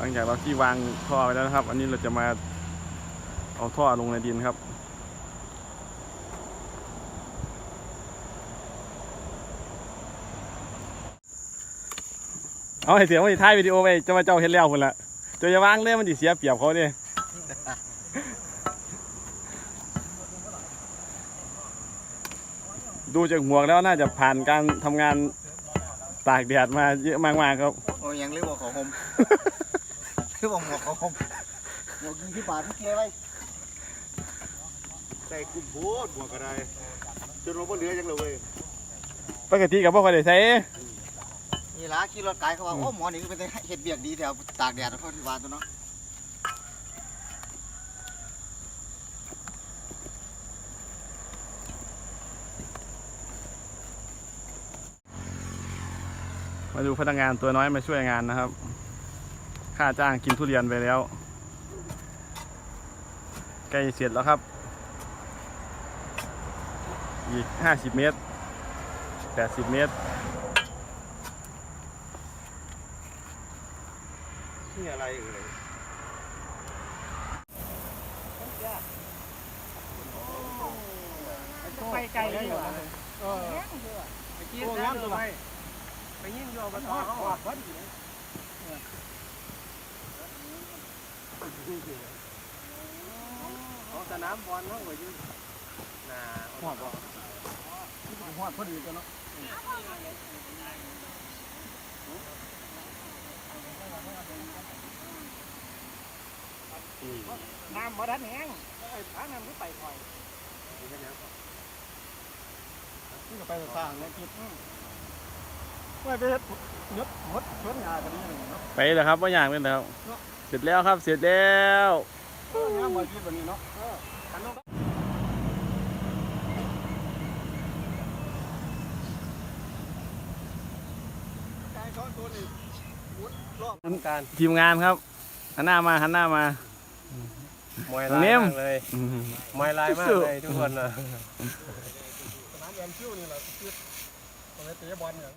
หลังจากเราที่วางท่อไปแล้วนะครับ อันนี้เราจะมาเอาท่อลงในดินครับ เอาให้เสียงว่าถ่ายวิดีโอไปจะมาเจ้าเห็นแล้วคนละจะอย่าวางเลยมันดิเสียเปรียบเขาเนี่ยดูจากหมวกแล้วน่าจะผ่านการทำงานตากแดดมาเยอะมากๆครับ โอ้ยังเรียกว่าขาหม เรียกว่าหมวกเขาหมหมวกยิงที่ปากที่เกยไว้ใส่กลุ่มโบดบวกอะไรจนเราบ่เหลือยังเลยเว้ยปกติกับพวกเขาได้ใช้นี่ละขี่รถไกลเขาว่าโอ้หมอนี่ก็เป็นเห็ดเบียกดีแถวตากแดดแล้วเขาที่บ้านตัวเนาะมาดูพนักงานตัวน้อยมาช่วยงานนะครับ ค่าจ้างกินทุเรียนไปแล้ว ใกล้เสร็จแล้วครับ อีก50เมตร80เมตรนี่อะไรเอ่ยไปไกลเลยเหรอเออไปกินน้ำไปไปยิ่งโยบต่อเขาออกวัดอยู่ เขาสนามบอลเขาก็อยู่น่าหอดบ่หอดพอดีตัวเนาะน้ำบ่ดันแห้งไอ้ผาน้ำก็ไปคอยนี่ก็ไปสร้างเนี่ยคิดว่าไปยดหดชวนงากันนี่เนาะไปแล้วครับว่าอย่างนั้นแล้ว เสร็จแล้วครับ เสร็จแล้วน้ำบ่คิดแบบนี้เนาะเออคันนู้นการช้อนตัวนี้วุดรอบทำการทีมงานครับหันหน้ามาหันหน้ามามวยตรงลายนี้มากเลยอืมมวยลายมากเลยทุกคนนะสนามแอนชิวนี่แหละคือตรงนี้เตะบอลเนี่ย